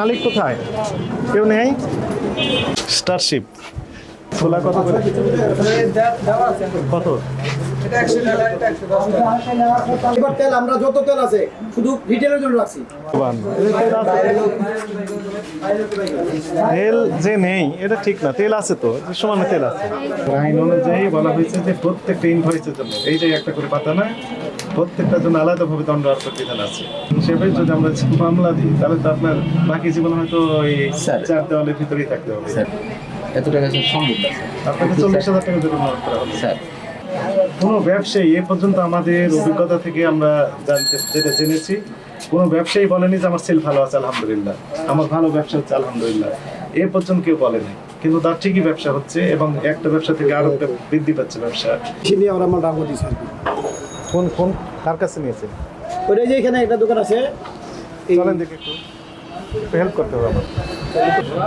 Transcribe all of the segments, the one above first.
মালিক কোথায়? কেউ নেই? স্টারশিপ ছোলা কত করে? কত? এটা 100 টাকা এটা 110 টাকা এবার তেল আমরা যত তেল আছে শুধু রিটেলের জন্য রাখছি। তেল যে নেই এটা ঠিক না তেল আছে তো সমান তেল আছে। আইন অনুযায়ী বলা হয়েছে যে প্রত্যেকটা ইনভয়েসের জন্য এই যে একটা করে পাতা না প্রত্যেকটার জন্য আলাদাভাবে দণ্ড আরোপের বিধান আছে। হিসেবে যদি আমরা মামলা দিই তাহলে তো আপনার বাকি জীবন হয়তো ওই চার দেওয়ালের ভিতরেই থাকতে হবে। স্যার এত টাকা সম্ভব আপনাকে চল্লিশ হাজার টাকা জরিমানা করা হবে। স্যার কোনো ব্যবসায়ী এ পর্যন্ত আমাদের অভিজ্ঞতা থেকে আমরা জানতে যেটা জেনেছি কোনো ব্যবসায়ী বলেনি যে আমার সেল ভালো আছে আলহামদুলিল্লাহ। আমার ভালো ব্যবসা হচ্ছে আলহামদুলিল্লাহ। এ পর্যন্ত কেউ বলেনি কিন্তু তার ঠিকই ব্যবসা হচ্ছে এবং একটা ব্যবসা থেকে আরও বৃদ্ধি পাচ্ছে ব্যবসা। চিনি আমরা আর কি। কোন কোন কার কাছে নিয়েছে? ওইটা যে এখানে একটা দোকান আছে এই- চলেন দেখে একটু। হেল্প করতে হবে আমার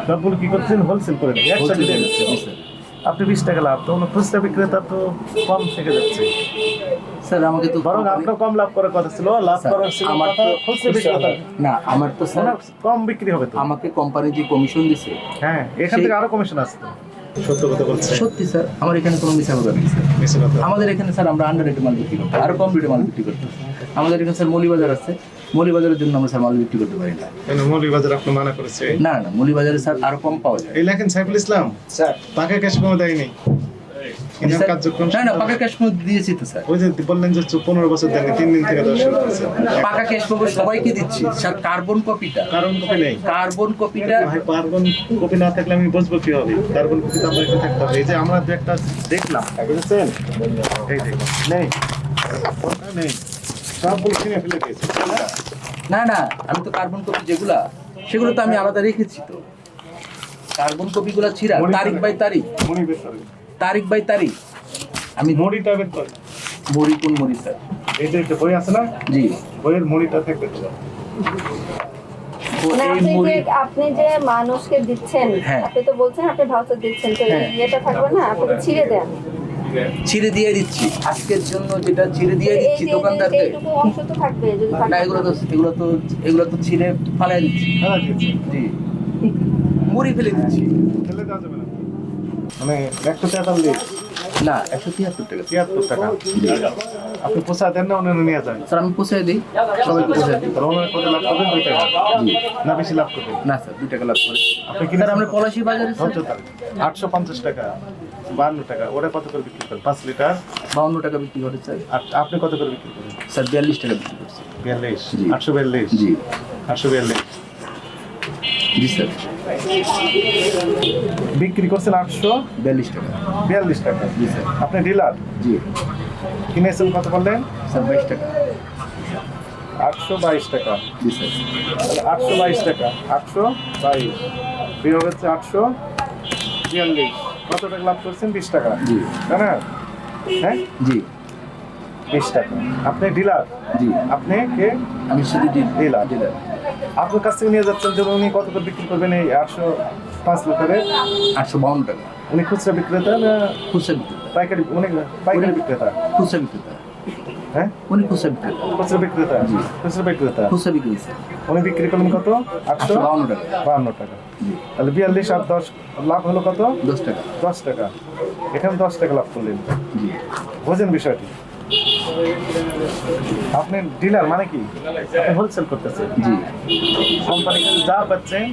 সবগুলো কি করছেন? হোলসেল করে দিন। একসাথে আপনি বিশ টাকা লাভ তো অন্য খুচরা বিক্রেতা তো কম থেকে যাচ্ছে। স্যার আমাকে তো বরং আপনার কম লাভ করার কথা ছিল লাভ করার ছিল আমার তো- খুচরা বিক্রেতা। না আমার তো স্যার কম বিক্রি হবে তো। আমাকে কোম্পানি যে কমিশন দিছে হ্যাঁ এখান থেকে আরও কমিশন আসতো সত্য কথা বলছে সত্যি স্যার আমার এখানে কোনো মিশা আমাদের এখানে স্যার আমরা আন্ডার রেটে মাল বিক্রি আরও কম রেটে মাল বিক্রি করতে। আমাদের এখানে স্যার মৌলিবাজার আছে। মৌলিবাজারের জন্য আমরা স্যার মাল বিক্রি করতে পারি না। কেন মৌলভীবাজার আপনি মানা করেছে না না মৌলিবাজারে স্যার আরও কম পাওয়া যায়। এই লেখেন সাইফুল ইসলাম। স্যার। পাকা ক্যাশ কোনো দেয়নি কার্যক্রম না না পাকা ক্যাশ দিয়েছি তো স্যার। ওই যে বললেন যে পনেরো বছর তিন দিন থেকে দশ পাকা ক্যাশ সবাইকে দিচ্ছি। স্যার কার্বন কপিটা। কারণ কপি নেই। কার্বন কপিটা ভাই কার্বন কপি না থাকলে আমি বুঝব কি হবে কার্বন কপি তো আপনার থাকতে হবে। এই যে আমরা একটা দেখলাম বুঝেছেন? এই দেখুন। নেই। নেই। সবগুলো কিনে ফেলে দিয়েছে। না না আমি তো কার্বন কপি যেগুলা সেগুলো তো আমি আলাদা রেখেছি তো। কার্বন কপিগুলো ছিঁড়া তারিখ বাই তারিখ। তারিখ বাই তারিখ। আমি বের করে। মরি কোন মরি স্যার? এই যে একটা বই আছে না? জি। বইয়ের মনিটা থাকবে তো। মানে আপনি যে মানুষকে দিচ্ছেন হ্যাঁ। আপনি তো বলছেন আপনি ভাউচার দিচ্ছেন তো এই হ্যাঁ। ইয়েটা থাকবে না আপনি ছিঁড়ে দেন। ছিঁড়ে দিয়ে দিচ্ছি। আজকের জন্য যেটা ছিঁড়ে দিয়ে দিচ্ছি দোকানদারকে। না এগুলো তো এগুলো তো এগুলো তো ছিঁড়ে ফালাই দিচ্ছি। হ্যাঁ জি। মুড়ি ফেলে দিচ্ছি। যাবে না। মানে একশো তেতাল্লিশ না একশো তিয়াত্তর টাকা। তিয়াত্তর টাকা। আপনি পোষা দেন না অন্যান্য নিয়ে যান। স্যার আমি পোষায় দিই। সবাইকে পোষায় দিই। তাহলে ওনার কত লাভ করবেন? দুই টাকা। না বেশি লাভ করবেন? না স্যার দুই টাকা লাভ করে। আপনি স্যার আমরা পলাশি বাজারে আটশো পঞ্চাশ টাকা। বান্ন টাকা ওরা কত করে বিক্রি করেন? পাঁচ লিটার? বাউন্ন টাকা বিক্রি করে স্যার আর আপনি কত করে বিক্রি করেন? স্যার বিয়াল্লিশ টাকা বিক্রি করছি। বিয়াল্লিশ? আটশো বিয়াল্লিশ? জি। আটশো বিয়াল্লিশ? জি স্যার। বিক্রি করছেন আটশো? বিয়াল্লিশ টাকা। বিয়াল্লিশ টাকা? জি স্যার। আপনি ডিলার? জি। কিনেছেন কত বললেন? স্যার বাইশ টাকা। আটশো বাইশ টাকা। জি স্যার। আটশো বাইশ টাকা। আটশো বাইশ। বিয়োগ হচ্ছে আটশো বিয়াল্লিশ। কত টাকা লাভ করছেন? বিশ টাকা। জি। তাই না? হ্যাঁ? জি। বিশ টাকা। আপনি ডিলার। জি। আপনি কে? আমি শুধু ডিলার। ডিলার। আপনার কাছ থেকে নিয়ে যাচ্ছেন যেমন উনি কত করে বিক্রি করবেন এই আটশো পাঁচ লিটারে আটশো বাউন্ন টাকা। উনি খুচরা বিক্রেতা না খুচরা বিক্রেতা। পাইকারি অনেক পাইকারি বিক্রেতা? খুচরা বিক্রেতা। হ্যাঁ? উনি খুচরা বিক্রেতা। খুচরা বিক্রেতা। খুচরা বিক্রেতা? খুচরা বিক্রি স্যার। উনি বিক্রি করলেন কত? আটশো? বাউন্ন টাকা। বাহান্ন টাকা। তাহলে বিয়াল্লিশ আর দশ লাভ হলো কত? দশ টাকা। দশ টাকা। এখানে দশ টাকা লাভ করলেন। বোঝেন বিষয়টি। আপনি ডিলার মানে কি? হোলসেল করতেছেন। জি। কোম্পানি যা পাচ্ছেন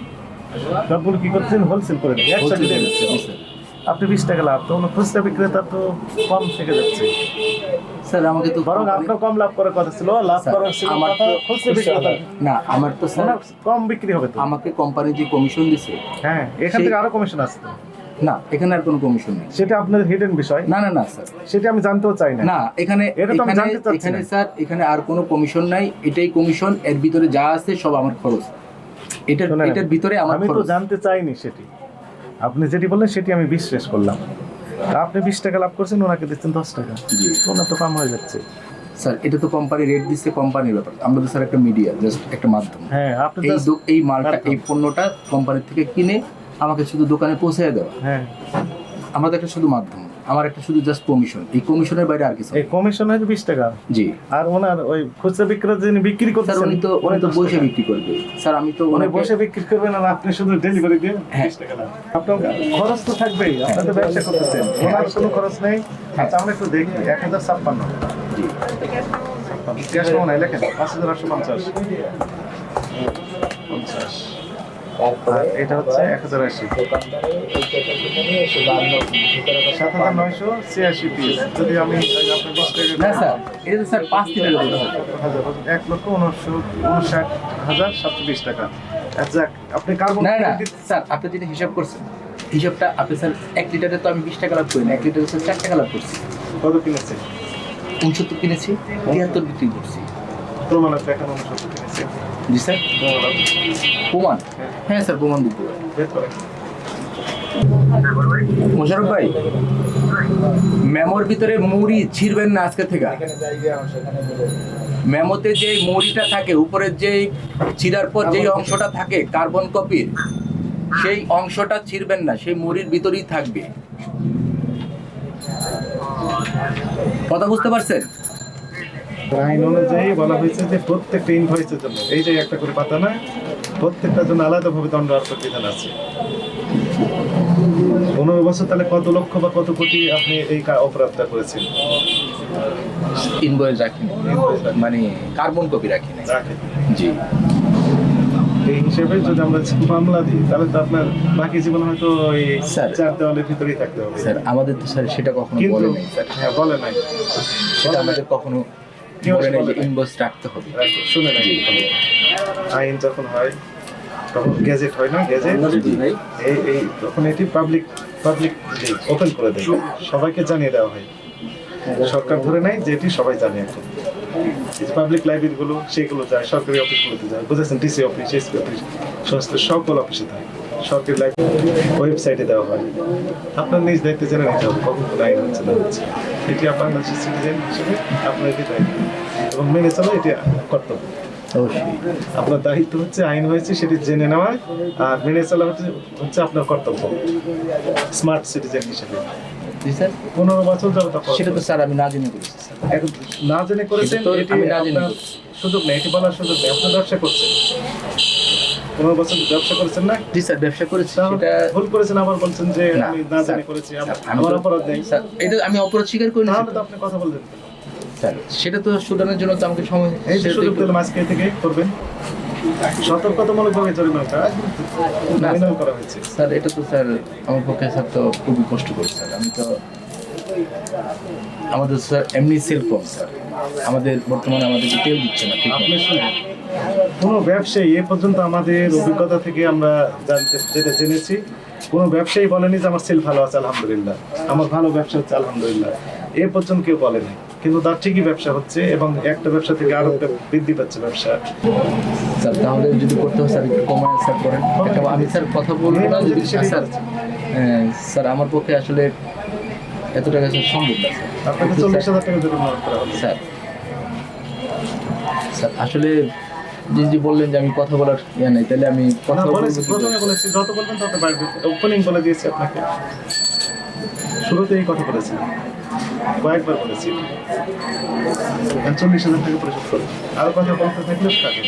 সবগুলো কি করছেন? হোলসেল করে একসাথে আপনি বিশ টাকা লাভ তো খুচরা বিক্রেতা তো কম থেকে যাচ্ছে। স্যার আমাকে তো বরং আপনার কম লাভ করার কথা ছিল লাভ করার ছিল আমার তো- খুচরা বিক্রেতা। না আমার তো স্যার কম বিক্রি হবে তো? আমাকে কোম্পানি যে কমিশন দিছে হ্যাঁ এখান থেকে আরও কমিশন আসতো না এখানে আর কোনো কমিশন নেই। সেটা আপনার হিডেন বিষয়। না না না স্যার। সেটা আমি জানতেও চাই না। না এখানে এটা তো আমি জানতে চাচ্ছি এখানে। স্যার এখানে আর কোনো কমিশন নাই। এটাই কমিশন এর ভিতরে যা আছে সব আমার খরচ। এটার এটার ভিতরে আমার আমি তো জানতে চাইনি সেটি। আপনি যেটি বললেন সেটি আমি বিশ শেষ করলাম। আপনি বিশ টাকা লাভ করছেন ওনাকে দিচ্ছেন দশ টাকা। ওনার তো কম হয়ে যাচ্ছে। স্যার এটা তো কোম্পানি রেট দিচ্ছে কোম্পানির ব্যাপার। আমরা তো স্যার একটা মিডিয়া জাস্ট একটা মাধ্যম। হ্যাঁ আপনি এই এই মালটা এই পণ্যটা কোম্পানির থেকে কিনে আমাকে শুধু দোকানে পৌঁছে দেওয়া। হ্যাঁ। আমরা তো একটা শুধু মাধ্যম। আমার একটা শুধু জাস্ট কমিশন এই কমিশনের বাইরে আর কিছু এই কমিশন হচ্ছে বিশ টাকা? জি। আর ওনার ওই খুচরা বিক্রেতা যিনি বিক্রি স্যার উনি তো উনি তো বসে বিক্রি করবে। স্যার আমি তো উনি বসে বিক্রি করবেন আর আপনি শুধু ডেলিভারি দিয়ে হ্যাঁ। বিশ টাকা লাভ। আপনার খরচ তো থাকবেই আপনি তো ব্যবসা করতেছেন। ওনার কোনো খরচ নেই। আচ্ছা আমরা একটু দেখি। এক হাজার ছাপ্পান্ন। জি। গ্যাস কেমন হয় লেখেন পাঁচ হাজার আটশো পঞ্চাশ পঞ্চাশ। আর এটা হচ্ছে এক হাজার আশি। সাত হাজার নয়শো ছিয়াশি পিস যদি আমি আপনার বিশ টাকা না স্যার এটা স্যার পাঁচ লিটার হাজার এক লক্ষ উনশো উনষাট হাজার সাতশো বিশ টাকা। আচ্ছা, আপনি কার্বন না না স্যার আপনি যেটা হিসাব করছেন হিসাবটা আপনি স্যার এক লিটারে তো আমি বিশ টাকা লাভ করি না এক লিটারে স্যার চার টাকা লাভ করছি। কত কিনেছে উনসত্তর কিনেছি তিয়াত্তর বিক্রি করছি। প্রমাণ আছে এখন উনসত্তর কিনেছে জি স্যার। প্রমাণ হ্যাঁ স্যার, প্রমাণ দিতে মোশারফ ভাই, মেমোর ভিতরে মুড়ি ছিড়বেন না আজকে থেকে। মেমোতে যে মুড়িটা থাকে, উপরের যে চিরার পর যেই অংশটা থাকে, কার্বন কপির, সেই অংশটা ছিড়বেন না, সেই মুড়ির ভিতরেই থাকবে। কথা বুঝতে পারছেন? আইন অনুযায়ী বলা হয়েছে যে প্রত্যেকটা ইনভয়েসের জন্য এই যে একটা করে পাতা না? প্রত্যেকটার জন্য আলাদাভাবে দণ্ড আরোপের বিধান আছে। পনেরো বছর তাহলে কত লক্ষ বা কত কোটি আপনি এই অপরাধটা করেছেন? ইনভয়েস রাখিনি। মানে কার্বন কপি রাখিনি রাখেন। জি। এই হিসেবে যদি আমরা মামলা দিই তাহলে তো আপনার বাকি জীবন হয়তো স্যার। চার দেওয়ালের ভিতরেই থাকতে হবে। স্যার আমাদের তো স্যার সেটা কখনো বলে নাই স্যার। হ্যাঁ বলে নাই। সেটা আমাদের কখনো বলে নাই যে ইনভয়েস রাখতে হবে। শুনে নাই আইন যখন হয় তখন গেজেট হয় না গেজেট। এই এই তখন এটি পাবলিক পাবলিক ওপেন করে দেয়। সবাইকে জানিয়ে দেওয়া হয়। সরকার ধরে নেয় যে এটি সবাই জানে এখন। পাবলিক লাইব্রেরিগুলো সেগুলো যায় সরকারি অফিসগুলোতে যায়। বুঝেছেন? ডিসি অফিস এসপি অফিস সমস্ত সকল অফিসে থাকে সরকারি লাইব্রেরি ওয়েবসাইটে দেওয়া হয়। আপনার নিজ দায়িত্বে জেনে নিতে হবে কখন কোন আইন হচ্ছে না হচ্ছে। এটি আপনার সিটিজেন হিসেবে আপনার এটি দায়িত্ব। এবং মেনে চলা এটি কর্তব্য। অবশ্যই। আপনার দায়িত্ব হচ্ছে আইন হয়েছে সেটি জেনে নেওয়া আর মেনে চলা হচ্ছে আপনার কর্তব্য। স্মার্ট সিটিজেন হিসেবে। পনেরো বছর যাবত সেটা তো স্যার আমি না জেনে করেছি না জেনে করেছেন এটি না জেনে সুযোগ নেই এটি বলার সুযোগ নেই। আপনার ব্যবসা করছেন। পনেরো বছর ব্যবসা করেছেন না? জি স্যার ব্যবসা করেছি তাহলে সেটা ভুল করেছেন আবার বলছেন যে আমি না জেনে করেছি আমার- অপরাধ নেই। এটা আমি অপরাধ স্বীকার করি না তাহলে তো আপনি কথা বলবেন সেটা তো শুধানোর জন্য তো আমাকে সময় এই যে সুযোগ একটু- দিলাম আজকে থেকে করবেন। সতর্কতামূলক জরিমানাটা নোমিনাল করা হয়েছে। স্যার এটা তো স্যার আমার পক্ষে স্যার তো খুবই কষ্ট করে স্যার। আমি তো আমাদের স্যার এমনি সেলফোন স্যার। আমাদের বর্তমানে আমাদেরকে তেল দিচ্ছে না ঠিক আপনি কোনো ব্যবসায়ী এ পর্যন্ত আমাদের অভিজ্ঞতা থেকে আমরা জানতে যেটা জেনেছি কোনো ব্যবসায়ী বলেনি যে আমার সেল ভালো আছে আলহামদুলিল্লাহ। আমার ভালো ব্যবসা হচ্ছে আলহামদুলিল্লাহ। এ পর্যন্ত কেউ বলেনি। কিন্তু তার ঠিকই ব্যবসা হচ্ছে এবং একটা ব্যবসা থেকে আরও বৃদ্ধি পাচ্ছে ব্যবসা। স্যার তাহলে যদি করতে হয় স্যার একটু কমায় স্যার করেন। আমি স্যার কথা বলব না যদি স্যার হ্যাঁ, স্যার আমার পক্ষে আসলে এত টাকা স্যার সম্ভব না স্যার। স্যার- হাজার টাকা জরিমানা স্যার স্যার আসলে যে বললেন যে আমি কথা বলার ইয়ে নাই তাহলে আমি কথা বলেছি প্রথমে বলেছি যত বলবেন তত বাড়বে। ওপেনিং বলে দিয়েছি আপনাকে। শুরুতে এই কথা বলেছি। কয়েকবার বলেছি। পঞ্চল্লিশ হাজার টাকা পরিশোধ করবেন আরও কথা বলতে থাকলে থাকে